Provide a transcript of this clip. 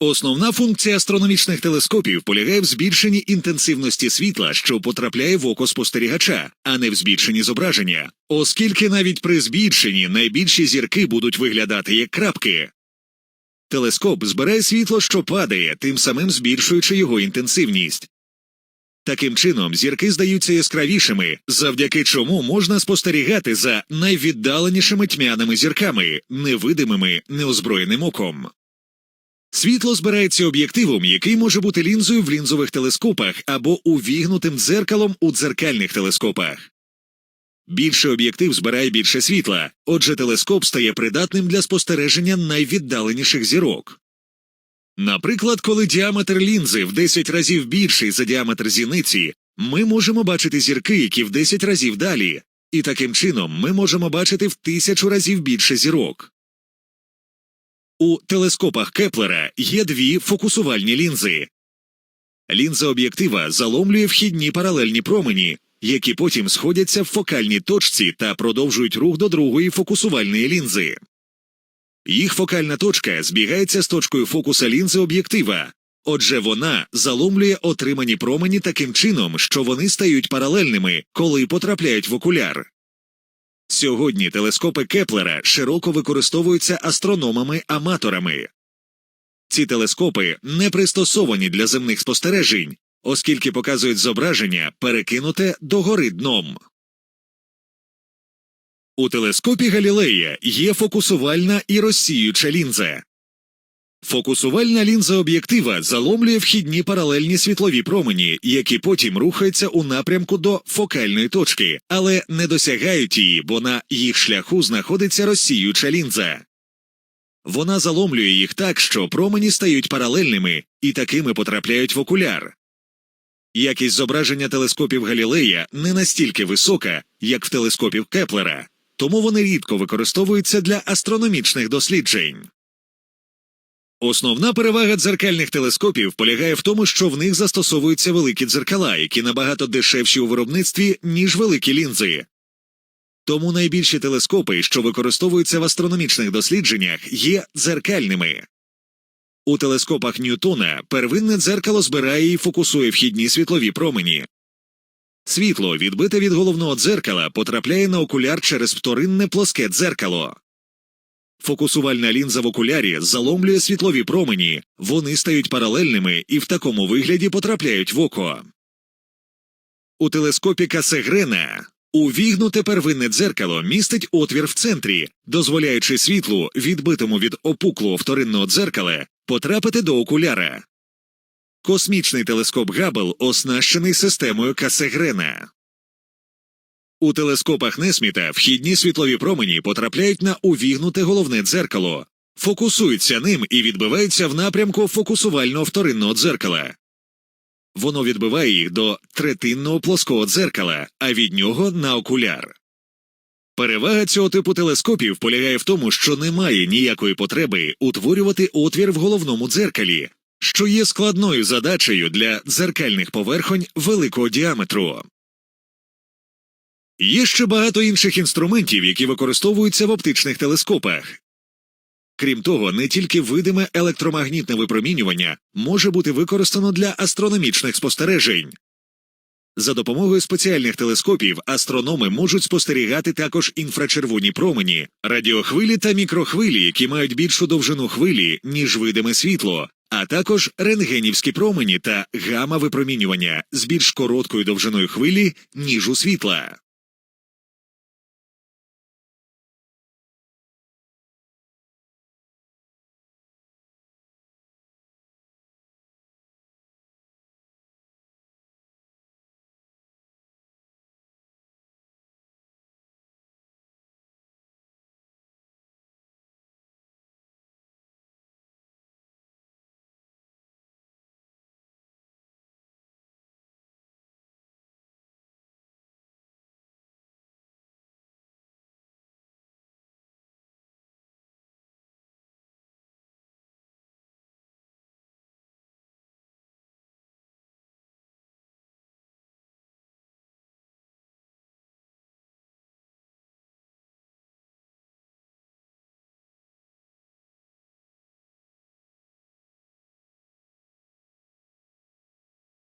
Основна функція астрономічних телескопів полягає в збільшенні інтенсивності світла, що потрапляє в око спостерігача, а не в збільшенні зображення, оскільки навіть при збільшенні найбільші зірки будуть виглядати як крапки. Телескоп збирає світло, що падає, тим самим збільшуючи його інтенсивність. Таким чином, зірки здаються яскравішими, завдяки чому можна спостерігати за найвіддаленішими тьмяними зірками, невидимими неозброєним оком. Світло збирається об'єктивом, який може бути лінзою в лінзових телескопах або увігнутим дзеркалом у дзеркальних телескопах. Більше об'єктив збирає більше світла, отже, телескоп стає придатним для спостереження найвіддаленіших зірок. Наприклад, коли діаметр лінзи в 10 разів більший за діаметр зіниці, ми можемо бачити зірки, які в 10 разів далі, і таким чином ми можемо бачити в тисячу разів більше зірок. У телескопах Кеплера є дві фокусувальні лінзи. Лінза об'єктива заломлює вхідні паралельні промені, які потім сходяться в фокальній точці та продовжують рух до другої фокусувальної лінзи. Їх фокальна точка збігається з точкою фокуса лінзи об'єктива, отже, вона заломлює отримані промені таким чином, що вони стають паралельними, коли потрапляють в окуляр. Сьогодні телескопи Кеплера широко використовуються астрономами-аматорами. Ці телескопи не пристосовані для земних спостережень, оскільки показують зображення, перекинуте догори дном. У телескопі Галілея є фокусувальна і розсіюча лінза. Фокусувальна лінза об'єктива заломлює вхідні паралельні світлові промені, які потім рухаються у напрямку до фокальної точки, але не досягають її, бо на їх шляху знаходиться розсіюча лінза. Вона заломлює їх так, що промені стають паралельними і такими потрапляють в окуляр. Якість зображення телескопів Галілея не настільки висока, як в телескопів Кеплера, тому вони рідко використовуються для астрономічних досліджень. Основна перевага дзеркальних телескопів полягає в тому, що в них застосовуються великі дзеркала, які набагато дешевші у виробництві, ніж великі лінзи. Тому найбільші телескопи, що використовуються в астрономічних дослідженнях, є дзеркальними. У телескопах Ньютона первинне дзеркало збирає і фокусує вхідні світлові промені. Світло, відбите від головного дзеркала, потрапляє на окуляр через вторинне плоске дзеркало. Фокусувальна лінза в окулярі заломлює світлові промені, вони стають паралельними і в такому вигляді потрапляють в око. У телескопі Касегрена увігнуте первинне дзеркало містить отвір в центрі, дозволяючи світлу, відбитому від опуклого вторинного дзеркала, потрапити до окуляра. Космічний телескоп Габл оснащений системою Касегрена. У телескопах Несміта вхідні світлові промені потрапляють на увігнуте головне дзеркало, фокусуються ним і відбиваються в напрямку фокусувального вторинного дзеркала. Воно відбиває їх до третинного плоского дзеркала, а від нього на окуляр. Перевага цього типу телескопів полягає в тому, що немає ніякої потреби утворювати отвір в головному дзеркалі, що є складною задачею для дзеркальних поверхонь великого діаметру. Є ще багато інших інструментів, які використовуються в оптичних телескопах. Крім того, не тільки видиме електромагнітне випромінювання може бути використано для астрономічних спостережень. За допомогою спеціальних телескопів астрономи можуть спостерігати також інфрачервоні промені, радіохвилі та мікрохвилі, які мають більшу довжину хвилі, ніж видиме світло, а також рентгенівські промені та гама випромінювання з більш короткою довжиною хвилі, ніж у світла.